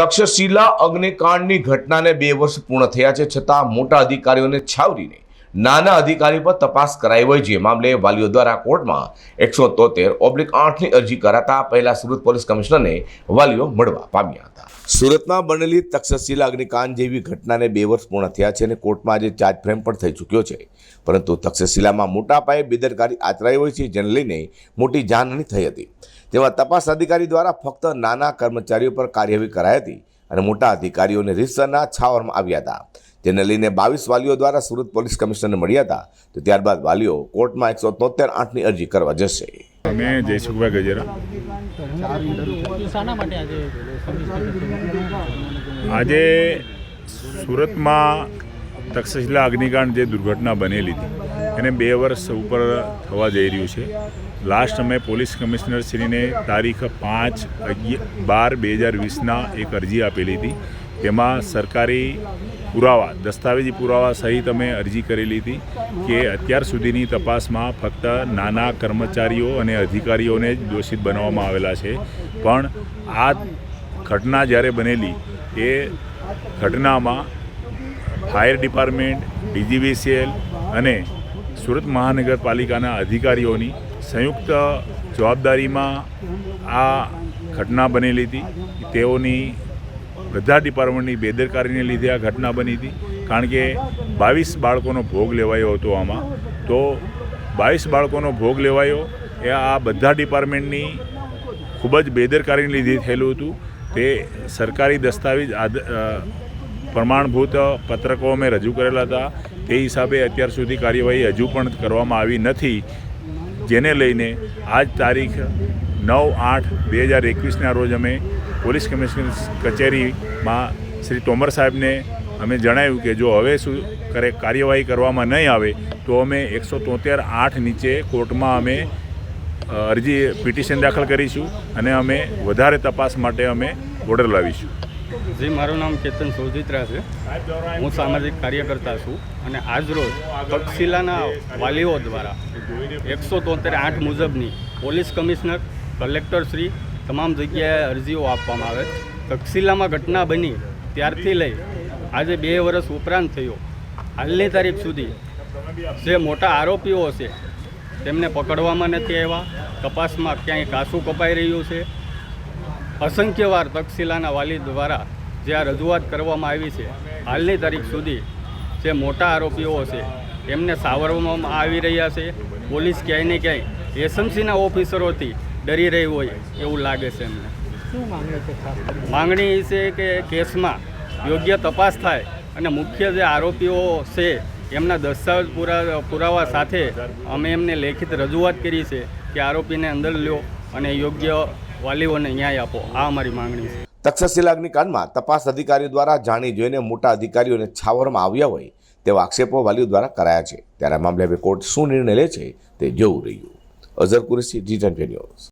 તક્ષશિલા અગ્નિકાંડની ઘટનાને બે વર્ષ પૂર્ણ થયા છે છતાં મોટા અધિકારીઓને છાવરીને નાના અધિકારી પર તપાસ કરાઈ હોય જે મામલે વાલીઓ દ્વારા કોર્ટમાં એકસો તોતેર ઓબ્લિક આઠની અરજી કરાતા પહેલા સુરત પોલીસ કમિશનરને વાલીઓ મળવા પામ્યા હતા. સુરતમાં બનેલી તક્ષશિલા અગ્નિકાંડ જેવી ઘટનાને બે વર્ષ પૂર્ણ થયા છે અને કોર્ટમાં આજે ચાર્જ ફ્રેમ પણ થઈ ચૂક્યો છે. પરંતુ તક્ષશિલામાં મોટા પાયે બેદરકારી આચરાઈ હોય છે જેને લઈને મોટી જાનહાની થઈ હતી. તેમાં તપાસ અધિકારી દ્વારા ફક્ત નાના કર્મચારીઓ પર કાર્યવાહી કરાઈ હતી અને મોટા અધિકારીઓને રીતસરના છાવરમાં આવ્યા હતા. જેને લઈને બાવીસ વાલીઓ દ્વારા સુરત પોલીસ કમિશનરને મળ્યા હતા તો ત્યારબાદ વાલીઓ કોર્ટમાં એકસો તોતેર આઠની અરજી કરવા જશે. અમે જયસુખભાઈ ગજેરા. આજે સુરતમાં તક્ષશિલા અગ્નિકાંડ જે દુર્ઘટના બનેલી હતી એને બે વર્ષ ઉપર થવા જઈ રહ્યું છે. લાસ્ટ અમે પોલીસ કમિશનર શ્રીને તારીખ પાંચ અગિયાર બાર બે હજાર વીસના એક અરજી આપેલી હતી. તેમાં સરકારી પુરાવા, દસ્તાવેજી પુરાવા સહિત અમે અરજી કરેલી હતી કે અત્યાર સુધીની તપાસમાં ફક્ત નાના કર્મચારીઓ અને અધિકારીઓને જ દોષિત બનાવવામાં આવેલા છે. પણ આ ઘટના જ્યારે બનેલી, એ ઘટનામાં ફાયર ડિપાર્ટમેન્ટ, ડીજીવીસીએલ અને સુરત મહાનગરપાલિકાના અધિકારીઓની સંયુક્ત જવાબદારીમાં આ ઘટના બનેલી હતી. તેઓની બધા ડિપાર્ટમેન્ટની બેદરકારીને લીધે આ ઘટના બની હતી. કારણ કે બાવીસ બાળકોનો ભોગ લેવાયો હતો આમાં. તો બાવીસ બાળકોનો ભોગ લેવાયો એ આ બધા ડિપાર્ટમેન્ટની ખૂબ જ બેદરકારીને લીધે થયેલું હતું. તે સરકારી દસ્તાવેજ અ, પ્રમાણભૂત પત્રકો અમે રજૂ કરેલા હતા. તે હિસાબે અત્યાર સુધી કાર્યવાહી હજુ પણ કરવામાં આવી નથી. જેને લઈને આજ તારીખ નવ આઠ બે હજાર એકવીસના રોજ અમે પોલીસ કમિશનર કચેરીમાં શ્રી તોમર સાહેબને અમે જણાવ્યું કે જો હવે શું કરે કાર્યવાહી કરવામાં નહીં આવે, તો અમે એકસો તોતેર આઠ નીચે કોર્ટમાં અમે અરજી, પિટિશન દાખલ કરીશું અને અમે વધારે તપાસ માટે અમે ઓર્ડર લાવીશું. જી મારું નામ કેતન સૌજિત્રા છે. હું સામાજિક કાર્યકર્તા છું અને આજરોજ તક્ષશિલાના વાલીઓ દ્વારા એકસો તોતેર આઠ મુજબની પોલીસ કમિશનર કલેક્ટરશ્રી તમામ જગ્યાએ અરજીઓ આપવામાં આવે. તક્ષશિલામાં ઘટના બની ત્યારથી લઈ આજે બે વર્ષ ઉપરાંત થયો. હાલની તારીખ સુધી જે મોટા આરોપીઓ છે તેમને પકડવામાં નથી આવ્યા. તપાસમાં ક્યાંય કાસું કપાઈ રહ્યું છે. અસંખ્ય વાર તક્ષશિલાના વાલી દ્વારા જે આ રજૂઆત કરવામાં આવી છે હાલની તારીખ સુધી જે મોટા આરોપીઓ છે એમને સાવરવામાં આવી રહ્યા છે. પોલીસ ક્યાંય ને ક્યાંય એસએમસીના ઓફિસરોથી ડરી રહી હોય એવું લાગે છે એમને. શું માંગણી છે કે કેસમાં યોગ્ય તપાસ થાય અને મુખ્ય જે આરોપીઓ છે એમના દસ્તાવેજ પુરા પુરાવા સાથે અમે એમને લેખિત રજૂઆત કરી છે કે આરોપીને અંદર લ્યો અને યોગ્ય વાલીઓને ન્યાય આપો. આ અમારી માંગણી છે. તક્ષશિલા અગ્નિકાંડમાં તપાસ અધિકારીઓ દ્વારા જાણી જોઈને મોટા અધિકારીઓને છાવરમાં આવ્યા હોય તેવા આક્ષેપો વાલીઓ દ્વારા કરાયા છે. ત્યારે મામલે હવે કોર્ટ શું નિર્ણય લે છે તે જોવું રહ્યું. Azhar Qureshi, G twenty news.